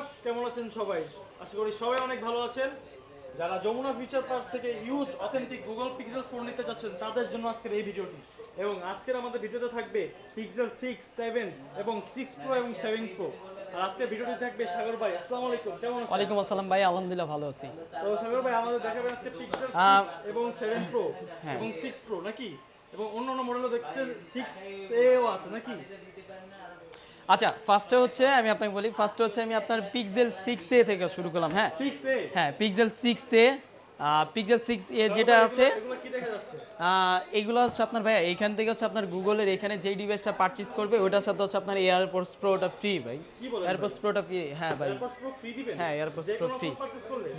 Viewers কেমন আছেন সবাই? আশা করি সবাই অনেক ভালো আছেন। যারা যমুনা ফিউচার পার্ক থেকে use authentic Google Pixel phone নিতে চাচ্ছেন তাদের জন্য আজকের এই ভিডিওটি। এবং আজকের আমাদের ভিডিওতে থাকবে পিক্সেল সিক্স সেভেন এবং সিক্স প্রো এবং সেভেন প্রো আর আজকের ভিডিওটি থাকবে সাগর ভাই। আসসালামু আলাইকুম কেমন আছেন? ওয়ালাইকুম আসসালাম ভাই আলহামদুলিল্লাহ ভালো আছি। তো সাগর ভাই আমাদের দেখাবেন আজকে পিক্সেল সিক্স এবং সেভেন প্রো হ্যাঁ। এবং সিক্স প্রো নাকি? এবং অন্য অন্য মডেলও দেখছেন সিক্স এও আছে নাকি? আচ্ছা ফার্স্টে হচ্ছে আমি আপনাকে বলি ফার্স্টে হচ্ছে আমি আপনার পিক্সেল সিক্স এ থেকে শুরু করলাম হ্যাঁ? সিক্স এ হ্যাঁ Pixel six A Pixel six A যেটা আছে এগুলো হচ্ছে আপনার ভাই এইখান থেকে হচ্ছে আপনার গুগলের এখানে যেই ডিভাইসটা পারচেজ করবে ওটার সাথে হচ্ছে আপনার এয়ারপোর্টস প্রোটা ফ্রি ভাই। এয়ারপোর্টস প্রোটা ফ্রি হ্যাঁ ভাই। হ্যাঁ এয়ারপোর্টস প্রো ফ্রি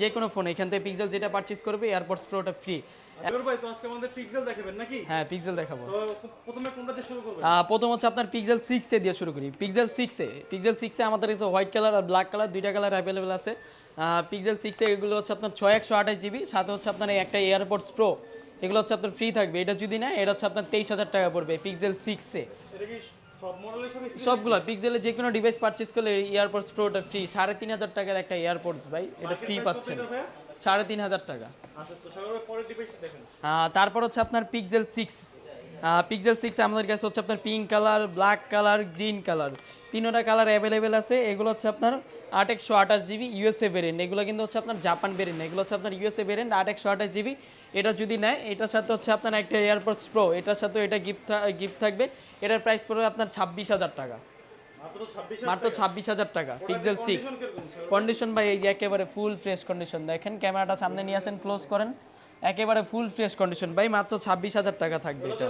যে কোনো ফোন এখান থেকে পিক্সেল যেটা পারচেজ করবে এয়ারপোর্টস প্রোটা ফ্রি আমাদের নাকি? হ্যাঁ পিক্সেল দেখাবো। তো প্রথমে কোনটা দিয়ে শুরু করবেন? আহ, প্রথম হচ্ছে আপনার পিক্সেল সিক্স এ দিয়ে শুরু করি। Pixel six A Pixel six A আমাদের কাছে হোয়াইট কালার আর ব্ল্যাক কালার দুইটা কালার অ্যাভেলেবেল আছে। পিক্সেল সিক্স এগুলো হচ্ছে আপনার ছয় একশো আঠাশ জিবি সাথে হচ্ছে আপনার একটা এয়ারপোর্টস প্রো এগুলো হচ্ছে আপনার ফ্রি থাকবে। এটা যদি না এটা হচ্ছে আপনার তেইশ হাজার টাকা পড়বে পিক্সেল সিক্স? সবগুলো পিক্সেলে যে কোনো ডিভাইস পারচেজ করলে এয়ারপোর্টস প্রোটা ফ্রি সাড়ে তিন হাজার টাকার একটা এয়ারপোর্টস ভাই এটা ফ্রি পাচ্ছেন। সাড়ে তিন হাজার টাকা। আচ্ছা তারপর হচ্ছে আপনার পিক্সেল সিক্স পিক্সেল সিক্স আমাদের কাছে হচ্ছে আপনার pink colour black colour green colour তিনোটা কালার অ্যাভেলেবেল আছে। এগুলো হচ্ছে আপনার আট একশো আঠাশ জিবি ইউএসএ ভেরিয়েন্ট এগুলো কিন্তু হচ্ছে আপনার জাপান ভেরিয়েন্ট এগুলো হচ্ছে আপনার ইউএসএ ভেরিয়েন্ট আট একশো আঠাশ জিবি এটা যদি নেয় এটার সাথে হচ্ছে আপনার একটা এয়ারপোর্টস প্রো এটার সাথে এটা গিফট গিফট থাকবে। এটার প্রাইস পড়বে আপনার ছাব্বিশ হাজার টাকা। মাত্র ছাব্বিশ হাজার টাকা। Pixel six? কন্ডিশন ভাই এই একেবারে ফুল ফ্রেশ কন্ডিশন দেখেন ক্যামেরাটা সামনে নিয়ে আসেন ক্লোজ করেন। একেবারে ফুল ফ্রেশ কন্ডিশন ভাই মাত্র ছাব্বিশ হাজার টাকা থাকবে এটা।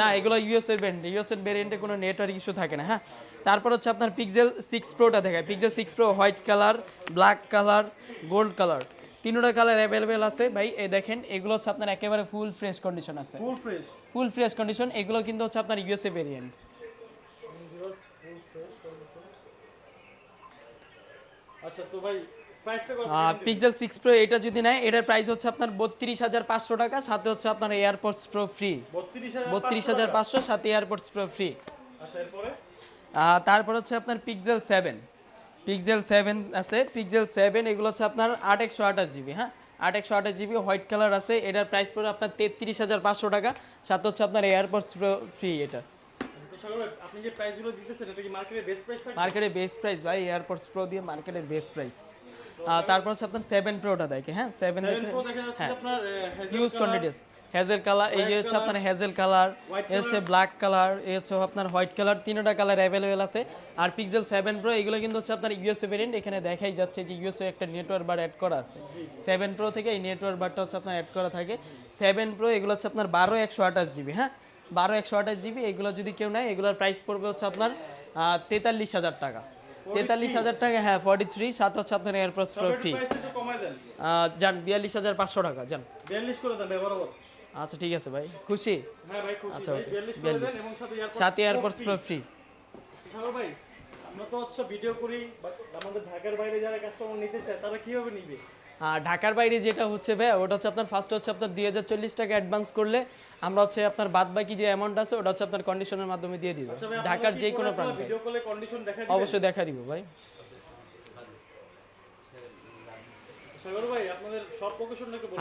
না এগুলো ইউএস এর ব্যান্ড ইউএস এর ভেরিয়েন্টে কোনো নেটওয়ার্ক ইস্যু থাকে না হ্যাঁ? তারপর হচ্ছে আপনার পিক্সেল সিক্স প্রোটা দেখায় Pixel six Pro white colour black colour gold colour তিনোটা কালার অ্যাভেলেবেল আছে। ভাই এই দেখেন এগুলো হচ্ছে আপনার একেবারে ফুল ফ্রেশ কন্ডিশন আছে। Full fresh full fresh condition এগুলো কিন্তু হচ্ছে আপনার ইউএসএ ভেরিয়েন্ট আচ্ছা তো ভাই পিক্সেল সিক্স প্রো এটা যদি নেয় এটার প্রাইস হচ্ছে আপনার বত্রিশ হাজার পাঁচশো টাকা সাথে হচ্ছে আপনার এয়ারপোর্টস প্রো ফ্রি বত্রিশ হাজার পাঁচশো সাথে এয়ারপোর্টস প্রো ফ্রি তারপর হচ্ছে আপনার পিক্সেল সেভেন পিক্সেল সেভেন আছে পিক্সেল সেভেন এগুলো হচ্ছে আপনার আট একশো আঠাশ জিবি হ্যাঁ? আট একশো আঠাশ জিবি হোয়াইট কালার আছে এটার প্রাইস পড়বে আপনার তেত্রিশ হাজার পাঁচশো টাকা সাথে হচ্ছে আপনার এয়ারপোর্টস প্রো ফ্রি এটা। তো সাগর আপনি যে প্রাইসগুলো দিতেছেন এটা কি মার্কেটে বেস্ট প্রাইস থাকে বেস্ট প্রাইস ভাই এয়ারপোর্টস প্রো দিয়ে মার্কেটের বেস্ট প্রাইস তারপর হচ্ছে আপনার সেভেন প্রোটা দেখে হ্যাঁ? সেভেন 7 প্রো দেখা যাচ্ছে যে আপনার হিউজ কোয়ান্টিটিস হেজেল কালার এই যে হচ্ছে আপনার হেজেল কালার এই হচ্ছে ব্ল্যাক কালার এই হচ্ছে আপনার হোয়াইট কালার তিনটা কালার অ্যাভেলেবেল আছে। আর পিক্সেল সেভেন প্রো এগুলো কিন্তু হচ্ছে আপনার ইউএসএ ভেরিয়েন্ট এখানে দেখাই যাচ্ছে যে ইউএসএ একটা নেটওয়ার্ক বার অ্যাড করা আছে। সেভেন প্রো থেকে এই নেটওয়ার্ক বারটা হচ্ছে আপনার অ্যাড করা থাকে। সেভেন প্রো এগুলো হচ্ছে আপনার বারো একশো আঠাশ জিবি হ্যাঁ? বারো একশো আঠাশ জিবি এগুলো যদি কেউ নেয় এগুলোর প্রাইস পড়বে হচ্ছে আপনার তেতাল্লিশ হাজার টাকা। তেতাল্লিশ হাজার টাকা হ্যাঁ ফর্টি থ্রি সাত হচ্ছে আপনার এয়ারপোর্টস প্রো ফ্রি যান বিয়াল্লিশ হাজার পাঁচশো টাকা যান। 42 করে দেন বরাবর। আচ্ছা ঠিক আছে ভাই। খুশি? হ্যাঁ ভাই খুশি। আচ্ছা, বিয়াল্লিশ okay, 42 করে দেন 42 এবং সাথে এয়ারপোর্টস প্রো ফ্রি ভাই আমরা তো হচ্ছে ভিডিও করি বাট আমাদের ঢাকার বাইরে যারা কাস্টমার নিতে চায় তারা কীভাবে নিবে? ঢাকার বাইরে যেটা হচ্ছে ভাই ওটা হচ্ছে আপনার ফার্স্ট হচ্ছে আপনার দুই হাজার চল্লিশ টাকা অ্যাডভান্স করলে আমরা হচ্ছে আপনার বাদ বাকি যে অ্যামাউন্ট আছে ওটা হচ্ছে আপনার কন্ডিশনের মাধ্যমে দিয়ে দিব। আচ্ছা ঢাকার যে কোনো প্রান্তে। অবশ্যই দেখা দিব ভাই।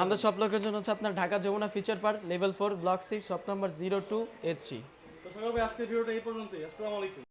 আমাদের সব লোকের জন্য হচ্ছে আপনার Dhaka Jamuna Future Park level four block C shop number zero two eight three তো ভাই আজকের ভিডিওটা এই পর্যন্তই। আসসালামু আলাইকুম।